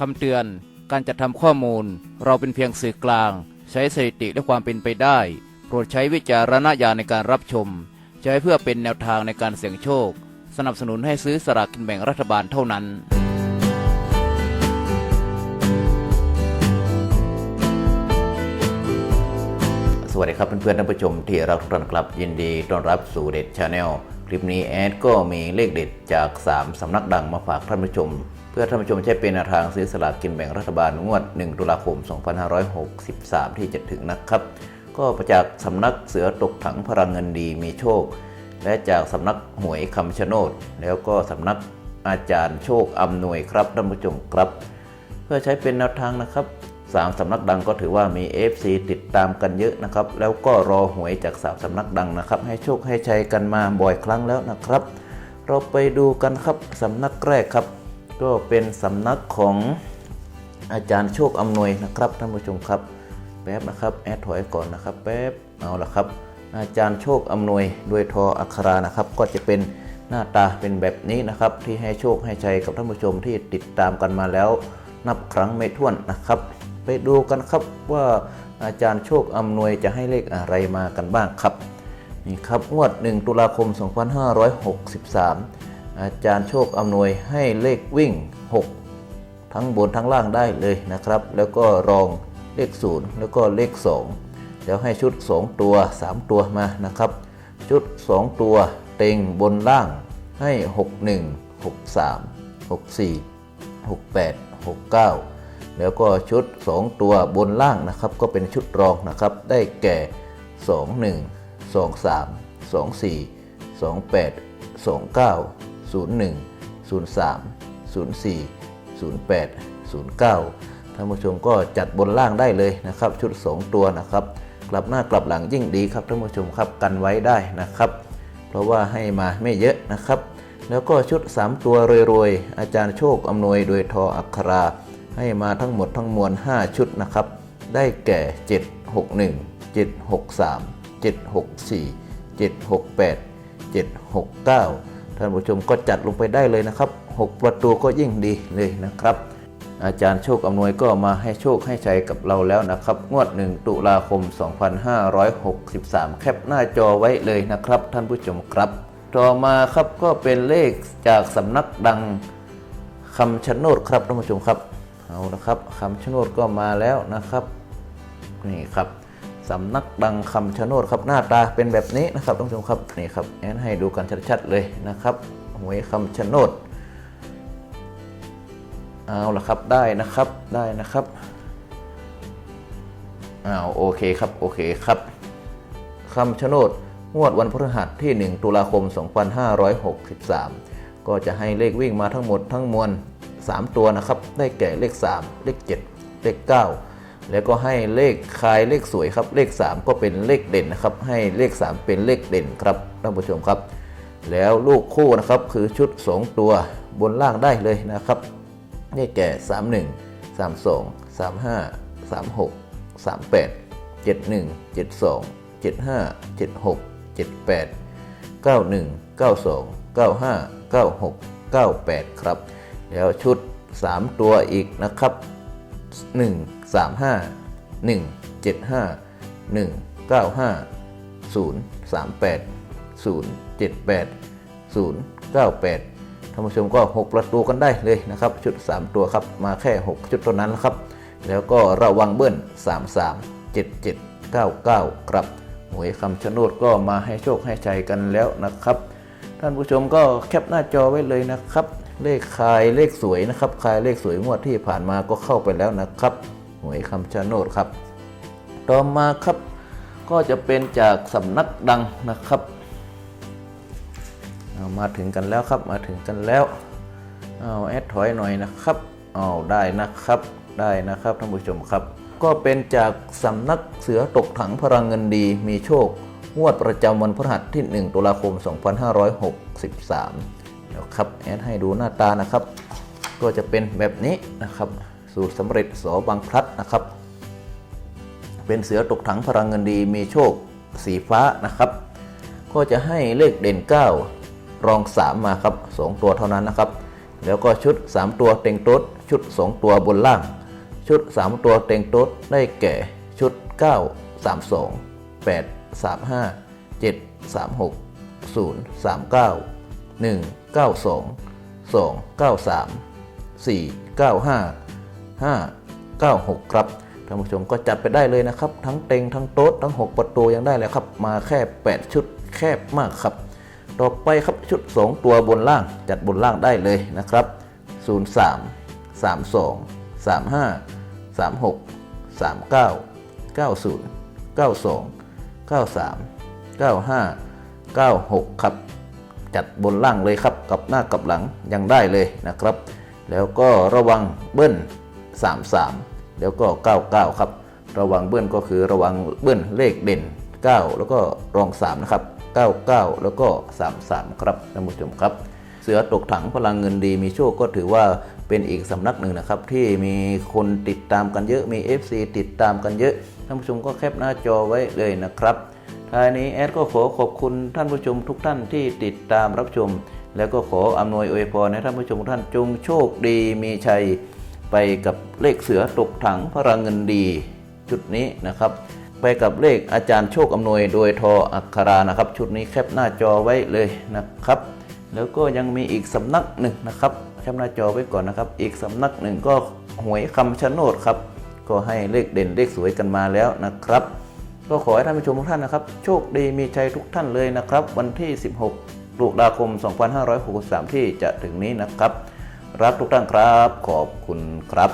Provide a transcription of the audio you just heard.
คำเตือน การจัดทำข้อมูล เราเป็นเพียงสื่อกลาง ใช้สถิติและความเป็นไปได้ โปรดใช้วิจารณญาณในการรับชม ใช้เพื่อเป็นแนวทางในการเสี่ยงโชค สนับสนุนให้ซื้อสลากกินแบ่งรัฐบาลเท่านั้นสวัสดีครับเพื่อนๆท่านผู้ชมที่รักทุกท่านครับยินดีต้อนรับสู่เด็ดชาแนลคลิปนี้แอดก็มีเลขเด็ดจาก 3 สำนักดังมาฝากท่านผู้ชม พื่อท่านผู้ชมใช้เป็นแนวทางซื้อสลากกินแบ่งรัฐบาลงวด 1 ตุลาคม 2563 ที่จะถึงนะครับ ก็มาจากสำนักเสือตกถังพลังเงินดีมีโชค และจากสำนักหวยคำชะโนด แล้วก็สำนักอาจารย์โชคอำนวยครับท่านผู้ชมครับ เพื่อใช้เป็นแนวทางนะครับสามสำนักดังก็ถือว่ามี FC ติดตามกันเยอะนะครับ แล้วก็รอหวยจากสามสำนักดังนะครับ ให้โชคให้ชัยกันมาบ่อยครั้งแล้วนะครับ เราไปดูกันครับสำนักแรกครับ ก็เป็นสำนักของอาจารย์โชคอำนวยนะครับท่านผู้ชมครับ แป๊บนะครับแอดถอยก่อนนะครับแป๊บเอาละครับ อาจารย์โชคอำนวยด้วยทออัครานะครับ ก็จะเป็นหน้าตาเป็นแบบนี้นะครับ ที่ให้โชคให้ชัยกับท่านผู้ชมที่ติดตามกันมาแล้ว นับครั้งไม่ถ้วนนะครับ ไปดูกันครับว่าอาจารย์โชคอำนวยจะให้เลขอะไรมากันบ้างครับนี่ครับงวด 1 ตุลาคม 2563 อาจารย์โชคอำนวยให้เลขวิ่ง 6 ทั้งบนทั้งล่างได้เลยนะครับ แล้วก็รองเลข 0 แล้วก็เลข 2 แล้วให้ชุด 2 ตัว 3 ตัวมานะครับ ชุด 2 ตัวเต็งบนล่างให้ 61 63 64 68 69 แล้วก็ชุด 2 ตัวบนล่างนะครับ ก็เป็นชุดรองนะครับ ได้แก่ 21 23 24 28 29 01 03 04 08 09 ท่านผู้ชมก็จัดบนล่างได้เลยนะครับ ชุด 2 ตัวนะครับ กลับหน้ากลับหลังยิ่งดีครับท่านผู้ชมครับกันไว้ได้นะครับ เพราะว่าให้มาไม่เยอะนะครับ แล้วก็ชุด 3 ตัวรวยๆ อาจารย์โชคอำนวยโดยทออัครา ให้มาทั้งหมดทั้งมวล 5 ชุดนะครับ ได้แก่ 761 763 764 768 769ท่านผู้ชมก็จัดลงไปได้เลยนะครับ 6 ประตูก็ยิ่งดีเลยนะครับ อาจารย์โชคอำนวยก็มาให้โชคให้ชัยกับเราแล้วนะครับ งวด 1 ตุลาคม 2563 แคปหน้าจอไว้เลยนะครับ ท่านผู้ชมครับ ต่อมาครับก็เป็นเลขจากสำนักดังคำชะโนดครับท่านผู้ชมครับเอาละครับคำชะโนดก็มาแล้วนะครับนี่ครับ สำนักดังคำชะโนดครับหน้าตาเป็นแบบนี้นะครับท่านผู้ชมครับนี่ครับแอนให้ดูกันชัดๆเลยนะครับหวยคำชะโนดเอาละครับได้นะครับได้นะครับอ้าวโอเคครับโอเคครับคำชะโนดงวดวันพฤหัสที่ 1 ตุลาคม 2563 ก็จะให้เลขวิ่งมาทั้งหมดทั้งมวล 3 ตัวนะครับ ได้แก่เลข 3 เลข 7 เลข 9 แล้วก็ให้เลขคายเลขสวยครับ เลข 3 ก็เป็นเลขเด่นนะครับ ให้เลข 3 เป็นเลขเด่นครับท่านผู้ชมครับ แล้วลูกคู่นะครับคือชุด 2 ตัวบนล่างได้เลยนะครับได้แก่ 31 32 35 36 38 71 72 75 76 78 91 92 95 96 98 ครับ แล้วชุด 3 ตัวอีกนะครับ 1 35 1 75 1 95 0 38 0 78 0 98ท่านผู้ชมก็ 6 ประตูกันได้เลยนะครับ ชุด 3 ตัวครับ มาแค่ 6 ชุดเท่านั้นครับ แล้วก็ระวังเบิ้ล 33 77 99 ครับหวยคำชะโนดก็มาให้โชคให้ชัยกันแล้วนะครับ ท่านผู้ชมก็แคปหน้าจอไว้เลยนะครับ เลขคายเลขสวยนะครับคายเลขสวยงวดที่ผ่านมาก็เข้าไปแล้วนะครับ หวยคำชะโนดครับ ต่อมาครับก็จะเป็นจากสำนักดังนะครับามาถึงกันแล้วครับมาถึงกันแล้วเอาแอดถอยหน่อยนะครับเอาได้นะครับได้นะครับท่านผู้ชมครับ ก็เป็นจากสำนักเสือตกถังพลังเงินดีมีโชคงวดประจำวันพฤหัสที่ 1 ตุลาคม 2563 นะครับแอดให้ดูหน้าตานะครับ ก็จะเป็นแบบนี้นะครับ สูตรสำเร็จสอบางพลัดนะครับ เป็นเสือตกถังพลังเงินดีมีโชคสีฟ้านะครับ ก็จะให้เลขเด่น 9 รอง 3 มาครับ 2 ตัวเท่านั้นนะครับ แล้วก็ชุด 3 ตัวเต็งโต๊ดชุด 2 ตัวบนล่าง ชุด 3 ตัวเต็งโต๊ดได้แก่ชุด 9 3 2 8 3 5 7 3 6 0 3 1 9 2 2 9 3 4 9 5 5 9 6 ครับท่านผู้ชมก็จัดไปได้เลยนะครับ ทั้งเต็งทั้งโต๊ดทั้ง 6 ประตูยังได้แล้วครับ มาแค่ 8 ชุดแคบมากครับ ต่อไปครับชุด 2 ตัวบนล่างจัดบนล่างได้เลยนะครับ 03 32 35 36 39 90 92 93 95 96 ครับ จัดบนล่างเลยครับกับหน้ากับหลังยังได้เลยนะครับ แล้วก็ระวังเบิ้ล33 แล้วก็ 99 ครับ ระวังเบิ้ลก็คือระวังเบิ้ลเลขเด่น 9 แล้วก็รอง 3 นะครับ 99 แล้วก็ 33 ครับท่านผู้ชมครับ เสือตกถังพลังเงินดีมีโชคก็ถือว่าเป็นอีกสำนักหนึ่งนะครับ ที่มีคนติดตามกันเยอะมี FC ติดตามกันเยอะท่านผู้ชมก็แคปหน้าจอไว้เลยนะครับ ท้ายนี้แอดก็ขอขอบคุณท่านผู้ชมทุกท่านที่ติดตามรับชม แล้วก็ขออำนวยอวยพรให้ท่านผู้ชมทุกท่านจงโชคดีมีชัยไปกับเลขเสือตกถังพลังเงินดีชุดนี้นะครับ ไปกับเลขอาจารย์โชคอำนวยโดยทออัครานะครับ ชุดนี้แคปหน้าจอไว้เลยนะครับ แล้วก็ยังมีอีกสำนักหนึ่งนะครับแคปหน้าจอไว้ก่อนนะครับ อีกสำนักหนึ่งก็หวยคำชะโนดครับ ก็ให้เลขเด่นเลขสวยกันมาแล้วนะครับ ก็ขอให้ท่านผู้ชมทุกท่านนะครับ โชคดีมีชัยทุกท่านเลยนะครับ วันที่ 16ตุลาคม 2563 ที่จะถึงนี้นะครับ รักทุกท่านครับ ขอบคุณครับ